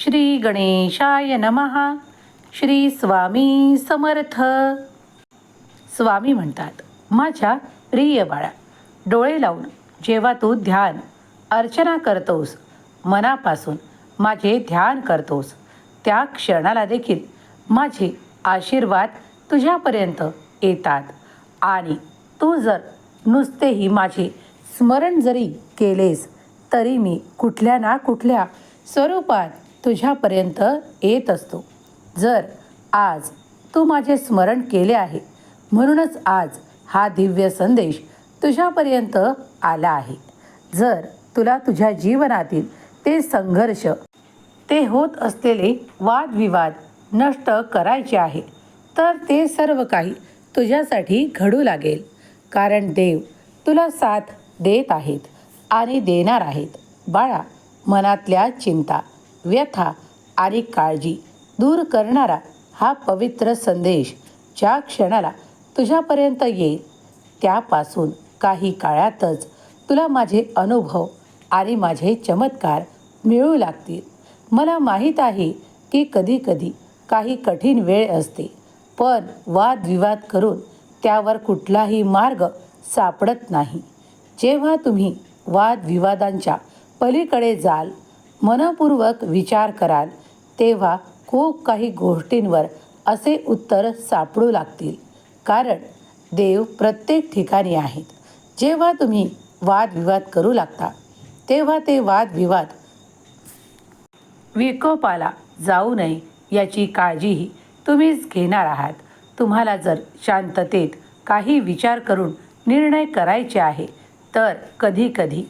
श्री गणेशाय नमः. श्री स्वामी समर्थ. स्वामी म्हणतात माझ्या प्रिय बाळा डोळे लावून जेव्हा तू ध्यान अर्चना करतोस मनापासून माझे ध्यान करतोस त्या क्षणाला देखील माझे आशीर्वाद तुझ्यापर्यंत येतात. आणि तू जर नुसतेही माझे स्मरण जरी केलेस तरी मी कुठल्या ना कुठल्या स्वरूपात तुझ्यापर्यंत येत असतो. जर आज तू माझे स्मरण केले आहे म्हणूनच आज हा दिव्य संदेश तुझ्यापर्यंत आला आहे. जर तुला तुझ्या जीवनातील ते संघर्ष ते होत असलेले वादविवाद नष्ट करायचे आहे तर ते सर्व काही तुझ्यासाठी घडू लागेल. कारण देव तुला साथ देत आहेत आणि देणार आहेत. बाळा मनातल्या चिंता व्यथा आणि काळजी दूर करणारा हा पवित्र संदेश ज्या क्षणाला तुझ्यापर्यंत येईल त्यापासून काही काळातच तुला माझे अनुभव आणि माझे चमत्कार मिळू लागतील. मला माहीत आहे की कधीकधी काही कठीण वेळ असते पण वादविवाद करून त्यावर कुठलाही मार्ग सापडत नाही. जेव्हा तुम्ही वादविवादांच्या पलीकडे जाल मनपूर्वक विचार कराल तेव्हा खूप काही गोष्टींवर असे उत्तर सापडू लागतील. कारण देव प्रत्येक ठिकाणी आहेत. जेव्हा तुम्ही वादविवाद करू लागता तेव्हा ते वादविवाद विकोपाला जाऊ नये याची काळजीही तुम्हीच घेणार आहात. तुम्हाला जर शांततेत काही विचार करून निर्णय करायचे आहे तर कधीकधी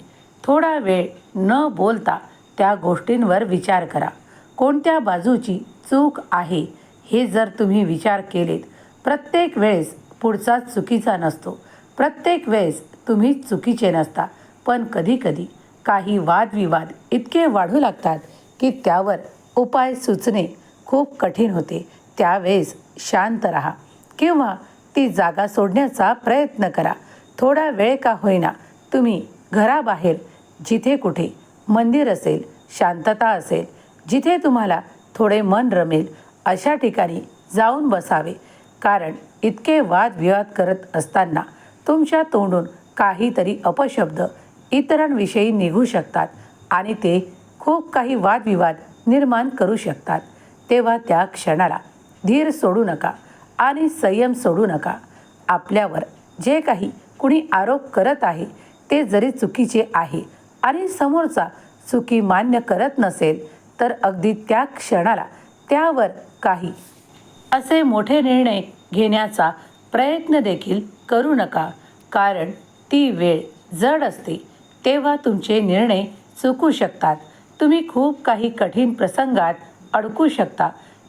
थोडा वेळ न बोलता त्या गोष्टींवर विचार करा. कोणत्या बाजूची चूक आहे हे जर तुम्ही विचार केलेत प्रत्येक वेळेस पुढचा चुकीचा नसतो. प्रत्येक वेळेस तुम्ही चुकीचे नसता. पण कधीकधी काही वादविवाद इतके वाढू लागतात की त्यावर उपाय सुचणे खूप कठीण होते. त्यावेळेस शांत राहा किंवा ती जागा सोडण्याचा प्रयत्न करा. थोडा वेळ का होईना तुम्ही घराबाहेर जिथे कुठे मंदिर असेल शांतता असेल जिथे तुम्हाला थोडे मन रमेल अशा ठिकाणी जाऊन बसावे. कारण इतके वादविवाद करत असताना तुमच्या तोंडून काहीतरी अपशब्द इतरांविषयी निघू शकतात आणि ते खूप काही वादविवाद निर्माण करू शकतात. तेव्हा त्या क्षणाला धीर सोडू नका आणि संयम सोडू नका. आपल्यावर जे काही कुणी आरोप करत आहे ते जरी चुकीचे आहे आणि समोरचा चुकी मान्य करत नसेल तर अगदी त्या क्षणाला त्यावर काही असे मोठे निर्णय घेण्याचा प्रयत्न देखील करू नका. कारण ती वेळ जड असते तेव्हा तुमचे निर्णय चुकू शकतात. तुम्ही खूप काही कठीण प्रसंगात अडकू शकता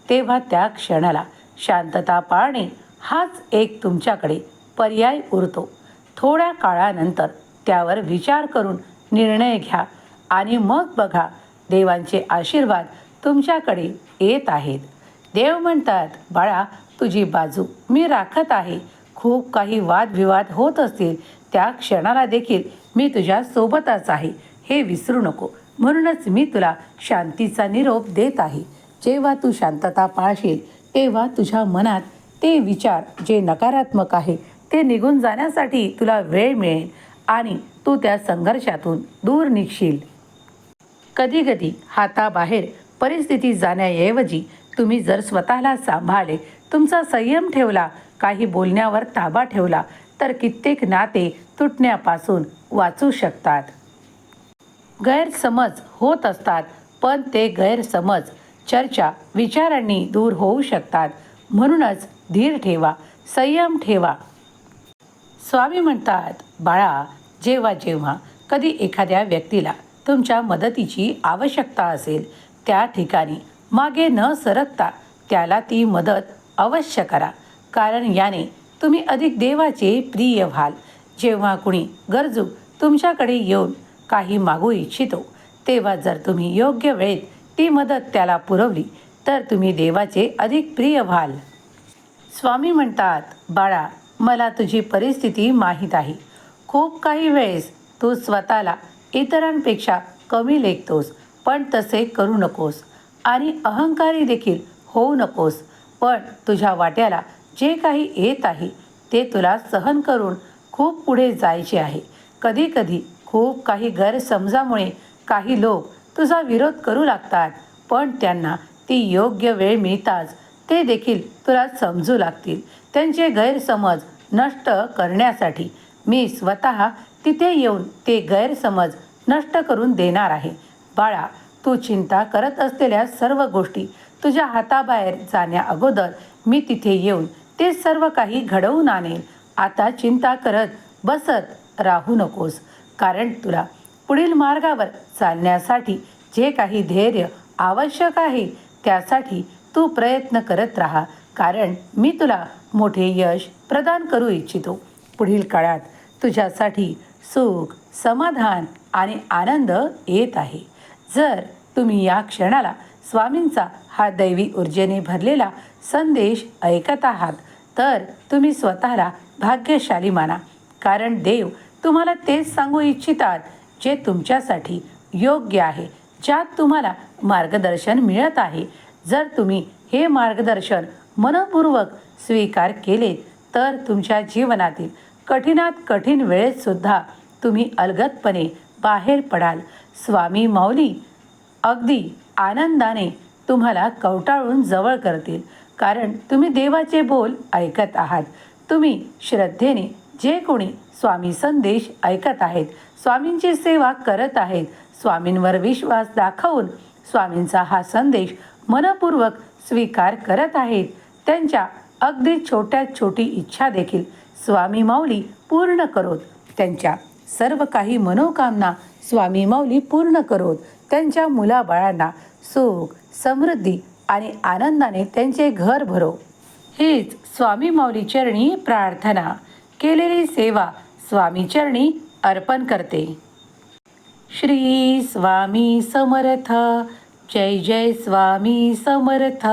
तेव्हा त्या क्षणाला शांतता पाळणे हाच एक तुमच्याकडे पर्याय उरतो. थोड्या काळानंतर त्यावर विचार करून निर्णय घ्या. आणि मग बघा देवांचे आशीर्वाद तुमच्याकडे येत आहेत. देव म्हणतात बाळा तुझी बाजू मी राखत आहे. खूप काही वादविवाद होत असतील त्या क्षणाला देखील मी तुझ्या सोबतच आहे. हे विसरू नको. म्हणूनच मी तुला शांतीचा निरोप देत आहे. जेव्हा तू शांतता पाळशील तेव्हा तुझ्या मनात ते विचार जे नकारात्मक आहे ते निघून जाण्यासाठी तुला वेळ मिळेल आणि तू त्या संघर्षातून दूर निघशील. कधीकधी हाताबाहेर परिस्थिती जाण्याऐवजी तुम्ही जर स्वतःला सांभाळले तुमचा संयम ठेवला काही बोलण्यावर ताबा ठेवला तर कित्येक नाते तुटण्यापासून वाचू शकतात. गैरसमज होत असतात पण ते गैरसमज चर्चा विचारांनी दूर होऊ शकतात. म्हणूनच धीर ठेवा संयम ठेवा. स्वामी म्हणतात बाळा जेव्हा जेव्हा कधी एखाद्या व्यक्तीला तुमच्या मदतीची आवश्यकता असेल त्या ठिकाणी मागे न सरकता त्याला ती मदत अवश्य करा. कारण याने तुम्ही अधिक देवाचे प्रिय व्हाल. जेव्हा कुणी गरजू तुमच्याकडे येऊन काही मागू इच्छितो तेव्हा जर तुम्ही योग्य वेळेत ती मदत त्याला पुरवली तर तुम्ही देवाचे अधिक प्रिय व्हाल. स्वामी म्हणतात बाळा मला तुझी परिस्थिती माहीत आहे. खूप काही वेळेस तू स्वतःला इतरांपेक्षा कमी लेखतोस पण तसे करू नकोस. आणि अहंकारी देखील होऊ नकोस. पण तुझ्या वाट्याला जे काही येत आहे ते तुला सहन करून खूप पुढे जायचे आहे. कधीकधी खूप काही गैरसमजामुळे काही लोक तुझा विरोध करू लागतात पण त्यांना ती योग्य वेळ मिळताच ते देखील तुला समजू लागतील. त्यांचे गैरसमज नष्ट करण्यासाठी मी स्वतः तिथे येऊन ते गैरसमज नष्ट करून देणार आहे. बाळा तू चिंता करत असलेल्या सर्व गोष्टी तुझ्या हाताबाहेर जाण्या अगोदर मी तिथे येऊन ते सर्व काही घडवून आणेल आता चिंता करत बसत राहू नकोस कारण तुला पुढील मार्गावर चालण्यासाठी जे काही धैर्य आवश्यक आहे त्यासाठी तू प्रयत्न करत राहा कारण मी तुला मोठे यश प्रदान करू इच्छितो. पुढील काळात तुझ्यासाठी सुख समाधान आणि आनंद येत आहे. जर तुम्ही या क्षणाला स्वामींचा हा दैवी ऊर्जेने भरलेला संदेश ऐकत आहात तर तुम्ही स्वतःला भाग्यशाली माना. कारण देव तुम्हाला तेच सांगू इच्छितात जे तुमच्यासाठी योग्य आहे ज्यात तुम्हाला मार्गदर्शन मिळत आहे. जर तुम्ही हे मार्गदर्शन मनपूर्वक स्वीकार केले तर तुमच्या जीवनातील कठीणात कठीण वेळेतसुद्धा तुम्ही अलगदपणे बाहेर पडाल. स्वामी माऊली अगदी आनंदाने तुम्हाला कवटाळून जवळ करतील. कारण तुम्ही देवाचे बोल ऐकत आहात. तुम्ही श्रद्धेने जे कोणी स्वामी संदेश ऐकत आहेत स्वामींची सेवा करत आहेत स्वामींवर विश्वास दाखवून स्वामींचा हा संदेश मनपूर्वक स्वीकार करत आहेत त्यांच्या अगदी छोट्यात छोटी इच्छा देखील स्वामी माऊली पूर्ण करोत. त्यांच्या सर्व काही मनोकामना स्वामी माऊली पूर्ण करोत. त्यांच्या मुलाबाळांना सुख समृद्धी आणि आनंदाने त्यांचे घर भरो. हीच स्वामी माऊली चरणी प्रार्थना. केलेली सेवा स्वामी चरणी अर्पण करते. श्री स्वामी समर्थ. जय जय स्वामी समर्थ.